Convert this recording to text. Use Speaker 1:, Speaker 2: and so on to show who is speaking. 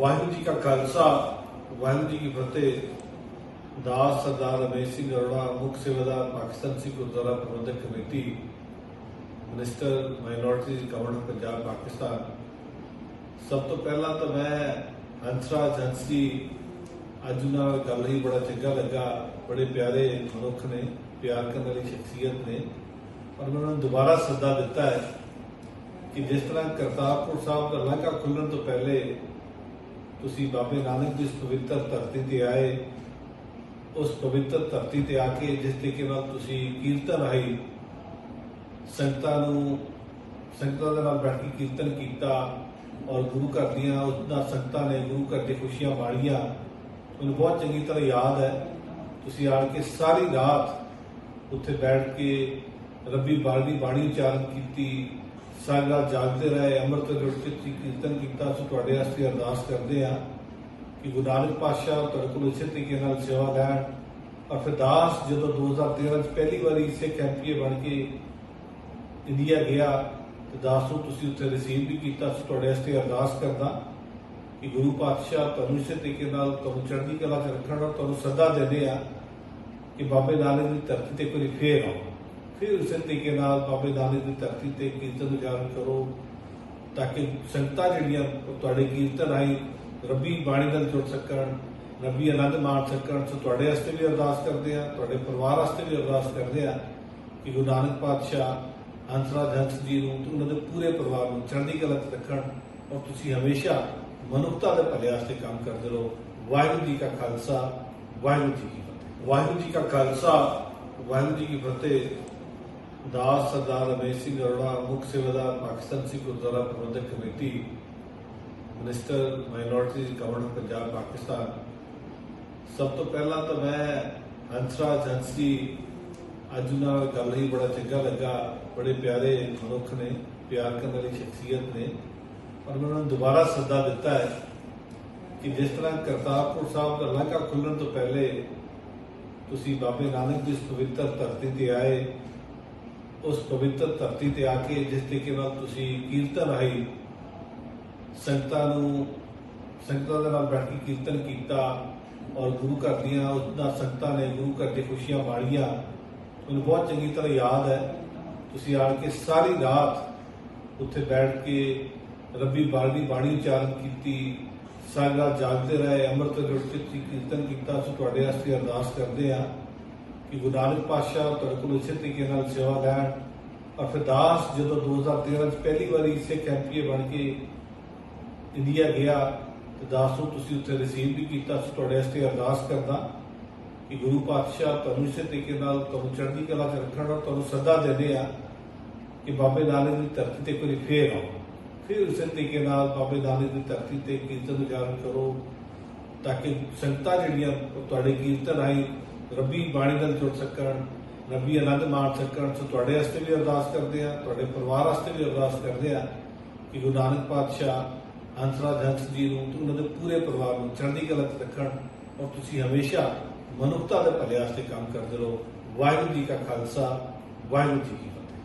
Speaker 1: ਵਾਹਿਗੁਰੂ ਜੀ ਕਾ ਖਾਲਸਾ ਵਾਹਿਗੁਰੂ ਜੀ ਕੀ ਫਤਿਹ ਦਾਸ ਸਰਦਾਰ ਰਮੇਸ਼ ਸਿੰਘ ਅਰੋੜਾ ਮੁੱਖ ਸੇਵਾਦਾਰ ਪਾਕਿਸਤਾਨ ਸਿੱਖ ਗੁਰਦੁਆਰਾ ਪ੍ਰਬੰਧਕ committee minister minorities governor Punjab Pakistan ਸਭ ਤੋਂ ਪਹਿਲਾਂ ਤਾਂ ਮੈਂ ਹੰਸਰਾਜ ਹੰਸ ਜੀ ਅੱਜ ਉਹਨਾਂ ਨਾਲ ਗੱਲ ਹੀ ਬੜਾ ਚੰਗਾ ਲੱਗਾ ਬੜੇ ਪਿਆਰੇ ਮਨੁੱਖ ਨੇ ਪਿਆਰ ਕਰਨ ਵਾਲੀ ਸ਼ਖਸੀਅਤ ਨੇ ਪਰ ਮੈਂ ਉਹਨਾਂ ਨੂੰ ਦੁਬਾਰਾ ਸੱਦਾ ਦਿੱਤਾ ਹੈ ਕਿ ਜਿਸ ਤਰ੍ਹਾਂ ਕਰਤਾਰਪੁਰ ਸਾਹਿਬ ਦਾ ਲਾਂਘਾ ਖੁੱਲਣ ਤੋਂ ਪਹਿਲੇ ਤੁਸੀਂ ਬਾਬੇ ਨਾਨਕ ਦੀ ਪਵਿੱਤਰ ਧਰਤੀ ਤੇ ਆਏ, ਉਸ ਪਵਿੱਤਰ ਧਰਤੀ ਤੇ ਆ ਕੇ ਜਿਸ ਤਰੀਕੇ ਨਾਲ ਤੁਸੀਂ ਕੀਰਤਨ ਰਾਹੀਂ ਸੰਗਤਾਂ ਨੂੰ, ਸੰਗਤਾਂ ਦੇ ਨਾਲ ਬੈਠ ਕੇ ਕੀਰਤਨ ਕੀਤਾ ਔਰ ਗੁਰੂ ਘਰ ਦੀਆਂ ਉਹਨਾਂ ਸੰਗਤਾਂ ਨੇ ਗੁਰੂ ਘਰ ਦੀ ਖੁਸ਼ੀਆਂ ਮਾਣੀਆਂ ਮੈਨੂੰ ਬਹੁਤ ਚੰਗੀ ਤਰ੍ਹਾਂ ਯਾਦ ਹੈ। ਤੁਸੀਂ ਆਣ ਕੇ ਸਾਰੀ ਰਾਤ ਉੱਥੇ ਬੈਠ ਕੇ ਰੱਬੀ ਬਾਣੀ ਬਾਣੀ ਉਚਾਰਨ ਕੀਤੀ ਸਾਡੇ ਨਾਲ ਜਾਗਦੇ ਰਹੇ ਅੰਮ੍ਰਿਤ ਵੇਲੇ ਕੀਰਤਨ ਕੀਤਾ। ਸੋ ਤੁਹਾਡੇ ਵਾਸਤੇ ਅਰਦਾਸ ਕਰਦੇ ਆ ਕਿ ਗੁਰੂ ਨਾਨਕ ਪਾਤਸ਼ਾਹ ਤੁਹਾਡੇ ਕੋਲ ਇਸੇ ਤਰੀਕੇ ਨਾਲ ਸੇਵਾ ਲੈਣ। ਔਰ ਫਿਰ ਦਾਸ ਜਦੋਂ 2013 ਚ ਪਹਿਲੀ ਵਾਰੀ ਸਿੱਖ ਐਮਪੀਏ ਬਣ ਕੇ ਇੰਡੀਆ ਗਿਆ, ਤੇ ਦਾਸ ਨੂੰ ਤੁਸੀਂ ਉੱਥੇ ਰਿਸੀਵ ਵੀ ਕੀਤਾ। ਸੋ ਤੁਹਾਡੇ ਵਾਸਤੇ ਅਰਦਾਸ ਕਰਦਾ ਕਿ ਗੁਰੂ ਪਾਤਸ਼ਾਹ ਤੁਹਾਨੂੰ ਇਸੇ ਤਰੀਕੇ ਨਾਲ ਤੁਹਾਨੂੰ ਚੜ੍ਹਦੀ ਕਲਾ 'ਚ ਰੱਖਣ ਔਰ ਤੁਹਾਨੂੰ ਸੱਦਾ ਦੇਦੇ ਆ ਕਿ ਬਾਬੇ ਨਾਨਕ ਦੀ ਧਰਤੀ ਤੇ ਕੋਈ ਫੇਰ ਆਓ। ਫਿਰ ਉਸੇ ਤਰੀਕੇ ਨਾਲ ਬਾਬੇ ਨਾਨਕ ਦੀ ਧਰਤੀ ਤੇ ਕੀਰਤਨ ਉਚਾਰਨ ਕਰੋ, ਤਾਂ ਕਿ ਸੰਗਤਾਂ ਜਿਹੜੀਆਂ ਤੁਹਾਡੇ ਕੀਰਤਨ ਰਾਹੀਂ ਰੱਬੀ ਬਾਣੀ ਨਾਲ ਜੁੜ ਸਕਣ, ਰੱਬੀ ਆਨੰਦ ਮਾਣ ਸਕਣ। ਸੋ ਤੁਹਾਡੇ ਵਾਸਤੇ ਵੀ ਅਰਦਾਸ ਕਰਦੇ ਆ ਤੁਹਾਡੇ ਪਰਿਵਾਰ ਵਾਸਤੇ ਵੀ ਅਰਦਾਸ ਕਰਦੇ ਆ ਕਿ ਗੁਰੂ ਨਾਨਕ ਪਾਤਸ਼ਾਹ ਹੰਸਰਾਜ ਹੰਸ ਜੀ ਨੂੰ ਤੇ ਉਹਨਾਂ ਦੇ ਪੂਰੇ ਪਰਿਵਾਰ ਨੂੰ ਚੜ੍ਹਦੀ ਕਲਾ 'ਚ ਰੱਖਣ ਔਰ ਤੁਸੀਂ ਹਮੇਸ਼ਾ ਮਨੁੱਖਤਾ ਦੇ ਭਲੇ ਵਾਸਤੇ ਕੰਮ ਕਰਦੇ ਰਹੋ। ਵਾਹਿਗੁਰੂ ਜੀ ਕਾ ਖਾਲਸਾ, ਵਾਹਿਗੁਰੂ ਜੀ ਕੀ ਫਤਿਹ। ਵਾਹਿਗੁਰੂ ਜੀ ਕਾ ਖਾਲਸਾ, ਵਾਹਿਗੁਰੂ ਜੀ ਕੀ ਫਤਿਹ। ਦਾਸ ਸਰਦਾਰ ਰਮੇਸ਼ ਸਿੰਘ ਅਰੋੜਾ ਮੁੱਖ ਸੇਵਾਦਾਰ ਪਾਕਿਸਤਾਨ ਸਿੱਖ ਗੁਰਦੁਆਰਾ ਪ੍ਰਬੰਧਕ committee minister minorities governor Punjab Pakistan ਸਭ ਤੋਂ ਪਹਿਲਾਂ ਤਾਂ ਮੈਂ ਹੰਸਰਾਜ ਹੰਸ ਜੀ ਅੱਜ ਉਹਨਾਂ ਨਾਲ ਗੱਲ ਹੀ ਬੜਾ ਚੰਗਾ ਲੱਗਾ ਬੜੇ ਪਿਆਰੇ ਮਨੁੱਖ ਨੇ ਪਿਆਰ ਕਰਨ ਵਾਲੀ ਸ਼ਖਸੀਅਤ ਨੇ ਪਰ ਮੈਂ ਉਹਨਾਂ ਨੂੰ ਦੁਬਾਰਾ ਸੱਦਾ ਦਿੱਤਾ ਹੈ ਕਿ ਜਿਸ ਤਰ੍ਹਾਂ ਕਰਤਾਰਪੁਰ ਸਾਹਿਬ ਦਾ ਲਾਂਘਾ ਖੁੱਲਣ ਤੋਂ ਪਹਿਲੇ ਤੁਸੀਂ ਬਾਬੇ ਨਾਨਕ ਦੀ ਇਸ ਪਵਿੱਤਰ ਧਰਤੀ ਤੇ ਆਏ ਉਸ ਪਵਿੱਤਰ ਧਰਤੀ ਤੇ ਆ ਕੇ, ਜਿਸ ਤਰੀਕੇ ਨਾਲ ਤੁਸੀਂ ਕੀਰਤਨ ਰਾਹੀਂ ਸੰਗਤਾਂ ਨੂੰ, ਸੰਗਤਾਂ ਦੇ ਨਾਲ ਬੈਠ ਕੇ ਕੀਰਤਨ ਕੀਤਾ ਔਰ ਗੁਰੂ ਘਰ ਦੀਆਂ ਉਹਨਾਂ ਸੰਗਤਾਂ ਨੇ ਗੁਰੂ ਘਰ ਦੀ ਖੁਸ਼ੀਆਂ ਮਾਣੀਆਂ ਮੈਨੂੰ ਬਹੁਤ ਚੰਗੀ ਤਰ੍ਹਾਂ ਯਾਦ ਹੈ। ਤੁਸੀਂ ਆਣ ਕੇ ਸਾਰੀ ਰਾਤ ਉੱਥੇ ਬੈਠ ਕੇ ਰੱਬੀ ਬਾਣੀ ਬਾਣੀ ਉਚਾਰਨ ਕੀਤੀ, ਸਾਰੀ ਰਾਤ ਜਾਗਦੇ ਰਹੇ, ਅੰਮ੍ਰਿਤ ਜੁੜ ਕੇ ਤੁਸੀਂ ਕੀਰਤਨ ਕੀਤਾ ਸੋ ਤੁਹਾਡੇ ਵਾਸਤੇ ਅਰਦਾਸ ਕਰਦੇ ਆ ਕਿ ਗੁਰੂ ਨਾਨਕ ਪਾਤਸ਼ਾਹ ਤੁਹਾਡੇ ਕੋਲ ਇਸੇ ਤਰੀਕੇ ਨਾਲ ਸੇਵਾ ਲੈਣ ਔਰ ਜਦੋਂ 2013 ਚ ਪਹਿਲੀ ਵਾਰੀ ਸਿੱਖ ਐਮਪੀਏ ਬਣ ਕੇ ਇੰਡੀਆ ਗਿਆ, ਤੇ ਦਾਸ ਨੂੰ ਤੁਸੀਂ ਉੱਥੇ ਰਿਸੀਵ ਵੀ ਕੀਤਾ ਤੁਹਾਡੇ ਵਾਸਤੇ ਅਰਦਾਸ ਕਰਦਾ ਕਿ ਗੁਰੂ ਪਾਤਸ਼ਾਹ ਤੁਹਾਨੂੰ ਇਸੇ ਤਰੀਕੇ ਨਾਲ ਤੁਹਾਨੂੰ ਚੜ੍ਹਦੀ ਕਲਾ 'ਚ ਰੱਖਣ ਔਰ ਤੁਹਾਨੂੰ ਸੱਦਾ ਦੇਦੇ ਆ ਕਿ ਬਾਬੇ ਨਾਨਕ ਦੀ ਧਰਤੀ ਤੇ ਕੋਈ ਫੇਰ ਆਓ। ਫਿਰ ਉਸੇ ਤਰੀਕੇ ਨਾਲ ਬਾਬੇ ਨਾਨਕ ਦੀ ਧਰਤੀ ਤੇ ਕੀਰਤਨ ਉਚਾਰਨ ਕਰੋ, ਤਾਂ ਕਿ ਸੰਗਤਾਂ ਜਿਹੜੀਆਂ ਉਹ ਤੁਹਾਡੇ ਕੀਰਤਨ ਰਾਹੀਂ ਰੱਬੀ ਬਾਣੀ ਨਾਲ ਜੁੜ ਸਕਣ ਰੱਬੀ ਆਨੰਦ ਮਾਣ ਸਕਣ ਸੋ ਤੁਹਾਡੇ ਵਾਸਤੇ ਵੀ ਅਰਦਾਸ ਕਰਦੇ ਆ ਤੁਹਾਡੇ ਪਰਿਵਾਰ ਵਾਸਤੇ ਵੀ ਅਰਦਾਸ ਕਰਦੇ ਆ ਕਿ ਗੁਰੂ ਨਾਨਕ ਪਾਤਸ਼ਾਹ ਹੰਸਰਾਜ ਹੰਸ ਜੀ ਨੂੰ ਤੇ ਉਹਨਾਂ ਦੇ ਪੂਰੇ ਪਰਿਵਾਰ ਨੂੰ ਚੜ੍ਹਦੀ ਕਲਾ 'ਚ ਰੱਖਣ ਔਰ ਤੁਸੀਂ ਹਮੇਸ਼ਾ ਮਨੁੱਖਤਾ ਦੇ ਭਲੇ ਵਾਸਤੇ ਕੰਮ ਕਰਦੇ ਰਹੋ। ਵਾਹਿਗੁਰੂ ਜੀ ਕਾ ਖਾਲਸਾ, ਵਾਹਿਗੁਰੂ ਜੀ ਕੀ